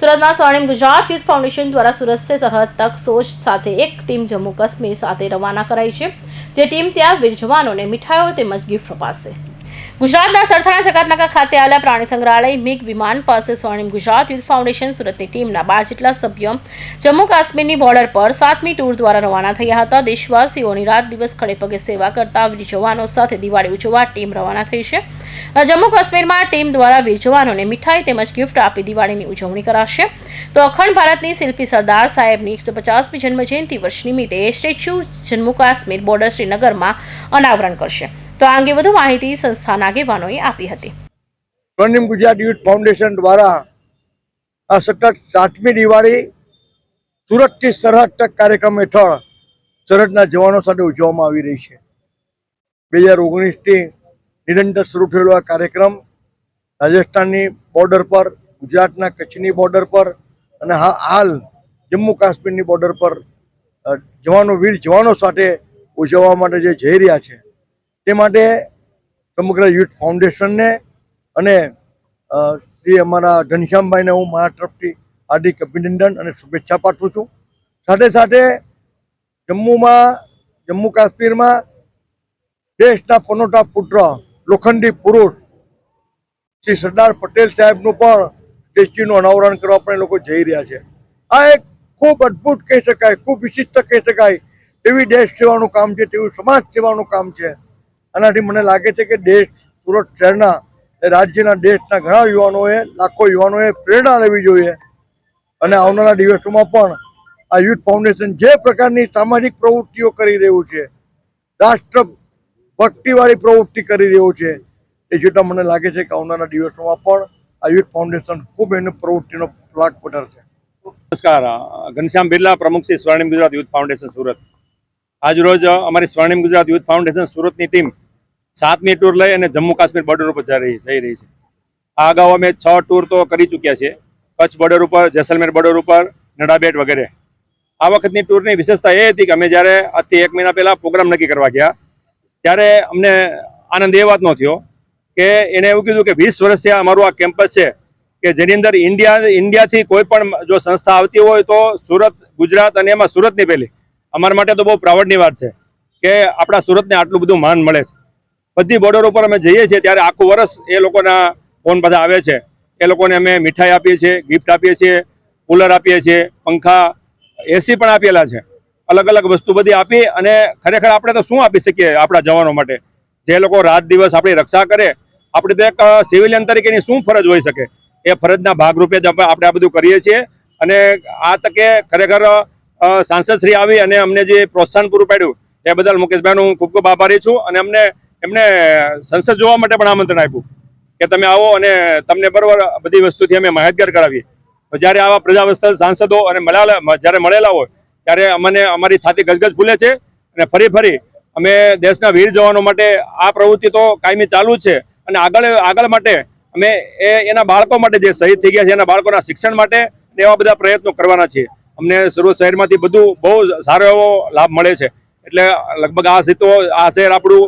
સુરતમાં સ્વર્ણિમ Gujarat youth foundation દ્વારા સુરત સે સરહદ તક સોચ સાથે એક ટીમ જમ્મુ કાશ્મીર સાથે રવાના કરાઈ છે. જે ટીમ ત્યાં વીર જવાનોને મીઠાઈઓ તેમજ ગિફ્ટ અપાશે. ગુજરાતના સરથાણા જગતનાકા ખાતે આવેલા પ્રાણી સંગ્રહાલય મિગ વિમાન પાસે સ્વર્ણિમ ગુજરાત યુથ ફાઉન્ડેશન સુરતની ટીમના બાર જેટલા સભ્યો જમ્મુ કાશ્મીરની બોર્ડર પર સાતમી ટૂર દ્વારા રવાના થયા હતા. દેશવાસીઓની રાત દિવસ ખડે પગે સેવા કરતા વીર જવાનો સાથે દિવાળી ઉજવવા ટીમ રવાના થઈ છે. જમ્મુ કાશ્મીરમાં ટીમ દ્વારા વીર જવાનોને મીઠાઈ તેમજ ગિફ્ટ આપી દિવાળીની ઉજવણી કરાશે. તો અખંડ ભારતની શિલ્પી સરદાર સાહેબની એકસો પચાસમી જન્મજયંતિ વર્ષ નિમિત્તે સ્ટેચ્યુ જમ્મુ કાશ્મીર બોર્ડર શ્રીનગરમાં અનાવરણ કરશે. તો આ અંગે વધુ માહિતી સંસ્થાના આગેવાનોએ આપી હતી. સ્વર્ણિમ ગુજરાત યુથ ફાઉન્ડેશન દ્વારા આ સતત સાતમી દિવાળી સુરતથી સરહદ તક કાર્યક્રમ હેઠળ સરહદના જવાનો સાથે ઉજવવામાં આવી રહી છે. બે હજાર ઓગણીસથી નિરંતર શરૂ થયેલો આ કાર્યક્રમ રાજસ્થાનની બોર્ડર પર, ગુજરાતના કચ્છની બોર્ડર પર અને હા, હાલ જમ્મુ કાશ્મીરની બોર્ડર પર જવાનો, વીર જવાનો સાથે ઉજવવા માટે જે જઈ રહ્યા છે. તે માટે સમગ્ર યુથ ફાઉન્ડેશનને અને શ્રી અમારા ઘનશ્યામભાઈને હું મારા તરફથી હાર્દિક અભિનંદન અને શુભેચ્છા પાઠવું છું. સાથે સાથે જમ્મુમાં, જમ્મુ કાશ્મીરમાં દેશના પનોટા પુત્ર, લોખંડી પુરુષ શ્રી સરદાર પટેલ સાહેબનું પણ સ્ટેચ્યુનું અનાવરણ કરવા પણ એ લોકો જઈ રહ્યા છે. આ એક ખૂબ અદ્ભુત કહી શકાય, ખૂબ વિશિષ્ટ કહી શકાય એવી દેશ સેવાનું કામ છે, તેવું સમાજ સેવાનું કામ છે. આનાથી મને લાગે છે કે દેશ સુરત શહેરના રાજ્યના દેશના ઘણા યુવાનોએ, લાખો યુવાનોએ પ્રેરણા લેવી જોઈએ. અને આવનારા દિવસોમાં પણ આ યુથ ફાઉન્ડેશન જે પ્રકારની સામાજિક પ્રવૃત્તિઓ કરી રહ્યું છે રાષ્ટ્ર ભક્તિવાળી પ્રવૃત્તિ કરી રહ્યું છે, એ જોતાં મને લાગે છે કે આવનારા દિવસોમાં પણ આ યુથ ફાઉન્ડેશન ખૂબ એની પ્રવૃત્તિનો લાગ વધારશે. નમસ્કાર. ઘનશ્યામ બિરલા, પ્રમુખ શ્રી સ્વર્ણિમ ગુજરાત યુથ ફાઉન્ડેશન સુરત. આજરોજ અમારી સ્વર્ણિમ ગુજરાત યુથ ફાઉન્ડેશન સુરતની ટીમ સાતમી ટૂર લઈ અને જમ્મુ કાશ્મીર બોર્ડર ઉપર જઈ રહી છે. આ અગાઉ અમે છ ટૂર તો કરી ચૂક્યા છે કચ્છ બોર્ડર ઉપર, જેસલમેર બોર્ડર ઉપર, નડાબેટ વગેરે. આ વખતની ટૂરની વિશેષતા એ હતી કે અમે જ્યારે આજથી એક મહિના પહેલા પ્રોગ્રામ નક્કી કરવા ગયા, ત્યારે અમને આનંદ એ વાતનો થયો કે એને એવું કીધું કે વીસ વર્ષથી અમારું આ કેમ્પસ છે કે જેની અંદર ઇન્ડિયા ઇન્ડિયાથી કોઈ પણ જો સંસ્થા આવતી હોય તો સુરત, ગુજરાત અને એમાં સુરતની પહેલી. અમારા માટે તો બહુ પ્રાઉડની વાત છે કે આપણા સુરતને આટલું બધું માન મળે છે. બધી બોર્ડર ઉપર અમે જઈએ છીએ ત્યારે આખું વર્ષ એ લોકોના ફોન બધા આવે છે. એ લોકોને અમે મીઠાઈ આપીએ છીએ ગિફ્ટ આપીએ છીએ કુલર આપીએ છીએ, પંખા એસી પણ આપેલા છે. અલગ અલગ વસ્તુ બધી આપી અને ખરેખર આપણે તો શું આપી શકીએ આપણા જવાનો માટે? જે લોકો રાત દિવસ આપણી રક્ષા કરે, આપણે તો એક સિવિલિયન તરીકેની શું ફરજ હોઈ શકે? એ ફરજના ભાગરૂપે જ આપણે આ બધું કરીએ છીએ અને આ તકે ખરેખર સાંસદશ્રી આવી અને અમને જે પ્રોત્સાહન પૂરું પાડ્યું એ બદલ મુકેશભાઈનું હું ખૂબ ખૂબ આભારી છું અને અમને, એમને સંસદ જોવા માટે પણ આમંત્રણ આપ્યું કે તમે આવો અને તમને બરોબર બધી વસ્તુથી અમે માહિતગાર કરાવીએ. જ્યારે આવા પ્રજાવસ્તર સાંસદો અને મળેલા જ્યારે મળેલા હોય, ત્યારે અમને, અમારી છાતી ગજગજ ફૂલે છે અને ફરી ફરી અમે દેશના વીર જવાનો માટે આ પ્રવૃત્તિ તો કાયમી ચાલુ છે અને આગળ આગળ માટે અમે એના બાળકો માટે જે શહીદ થઈ ગયા છે, એના બાળકોના શિક્ષણ માટે એવા બધા પ્રયત્નો કરવાના છીએ. અમને સુરત શહેરમાંથી બધું બહુ સારો એવો લાભ મળે છે. એટલે લગભગ આ સીતો, આ શહેર આપણું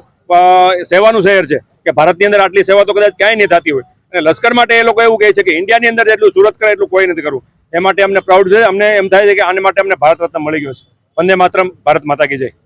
સેવાનું શહેર છે કે ભારતની અંદર આટલી સેવા તો કદાચ ક્યાંય નહીં થતી હોય. અને લશ્કર માટે એ લોકો એવું કહે છે કે ઇન્ડિયાની અંદર જેટલું સુરત કરે એટલું કોઈ નથી કરવું. એ માટે અમને પ્રાઉડ છે. અમને એમ થાય છે કે આને માટે અમને ભારત રત્ન મળી ગયો છે. વંદે માતરમ, ભારત માતા કી જય.